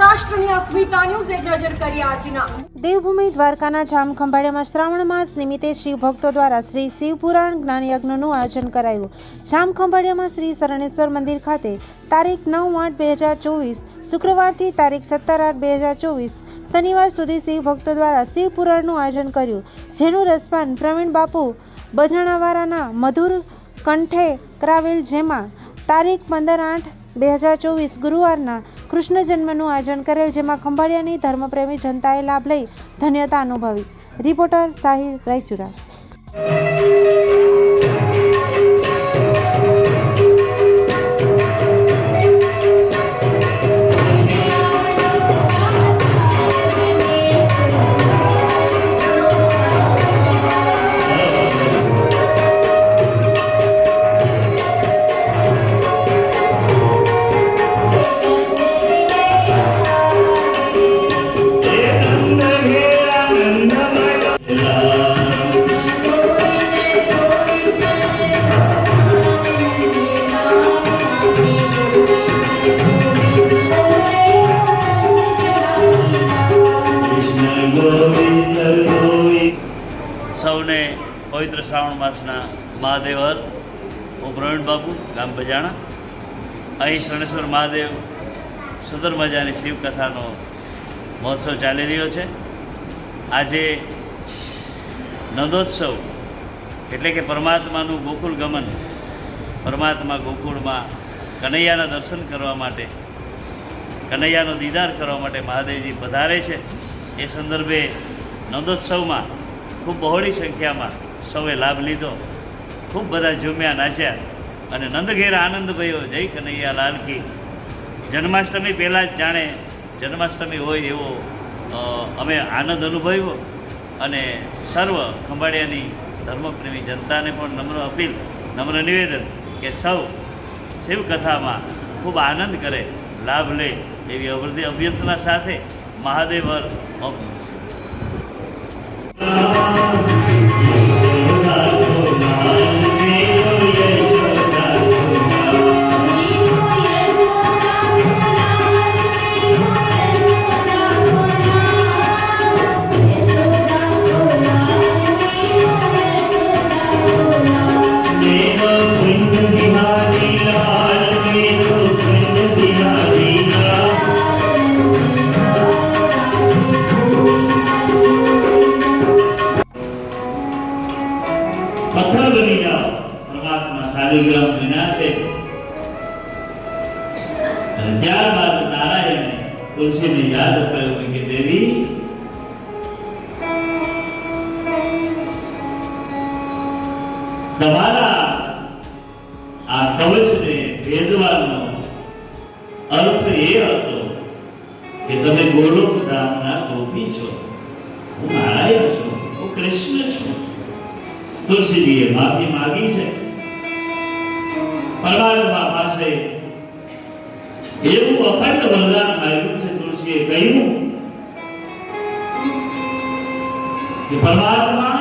રાષ્ટ્રની અસ્મિતા ન્યૂઝ. એક નજર કરીએ આજના. દેવભૂમિ દ્વારકાના જામખંભાળિયામાં શ્રાવણ માસ નિમિત્તે શિવ ભક્તો દ્વારા શ્રી શિવપુરાણ જ્ઞાન યજ્ઞનું આયોજન કરાયું. જામખંભાળિયામાં શ્રી શરણેશ્વર મંદિર ખાતે તારીખ નવ આઠ બે હજાર ચોવીસ, શુક્રવારથી તારીખ સત્તર આઠ બે હજાર ચોવીસ, શનિવાર સુધી શિવ ભક્તો દ્વારા શિવ પુરાણનું આયોજન કર્યું. જેનું રસપાન પ્રવીણ બાપુ બજાણાવાળાના મધુર કંઠે કરાવેલ, જેમાં તારીખ પંદર આઠ બે હજાર ચોવીસ ગુરુવારના કૃષ્ણ જન્મનું આયોજન કરેલ જેમાં ખંભાળિયાની ધર્મપ્રેમી જનતાએ લાભ લઈ ધન્યતા અનુભવી. રિપોર્ટર સાહિર રાયચુરા. સૌને પવિત્ર શ્રાવણ માસના મહાદેવ હું પ્રવીણ બાપુ, ગામ બજાણા. અહીં શરણેશ્વર મહાદેવ સુંદર મજાની શિવકથાનો મહોત્સવ ચાલી રહ્યો છે. આજે નંદોત્સવ એટલે કે પરમાત્માનું ગોકુળ ગમન, પરમાત્મા ગોકુળમાં કનૈયાના દર્શન કરવા માટે, કનૈયાનો દીદાર કરવા માટે મહાદેવજી પધારે છે. એ સંદર્ભે નંદોત્સવમાં ખૂબ બહોળી સંખ્યામાં સૌએ લાભ લીધો. ખૂબ બધા ઝૂમ્યા નાચ્યા અને નંદઘેર આનંદ ભયો, જય કનૈયા લાલ કી. જન્માષ્ટમી પહેલાં જ જાણે જન્માષ્ટમી હોય એવો અમે આનંદ અનુભવ્યો અને સર્વ ખંભાળિયાની ધર્મપ્રેમી જનતાને પણ નમ્ર અપીલ, નમ્ર નિવેદન કે સૌ શિવકથામાં ખૂબ આનંદ કરે, લાભ લે એવી અભ્યર્થના સાથે મહાદેવ હર ઓમ Thank you. પથ્થર બની જાઓ પરમાત્મા શાલિગ્રામ વિનાશે. અને ત્યારબાદ નારાયણે તુલસીને યાદ કર્યું કે દેવી, તમારા આ કવચને ભેદવાનો અર્થ એ હતો કે તમે ગોલોક ધામના માફી માંગી છે? પરમાત્મા પાસે એવું અખંડ વરદાન માંગ્યું છે તુલસીએ કહ્યું કે પરમાત્મા,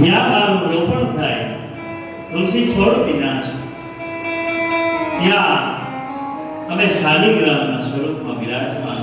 જ્યાં મારું રોપણ થાય, તુલસી છોડ વિના છે. ત્યાં તમે શાલિગ્રામના સ્વરૂપમાં બિરાજમાન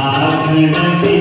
ஆனந்தே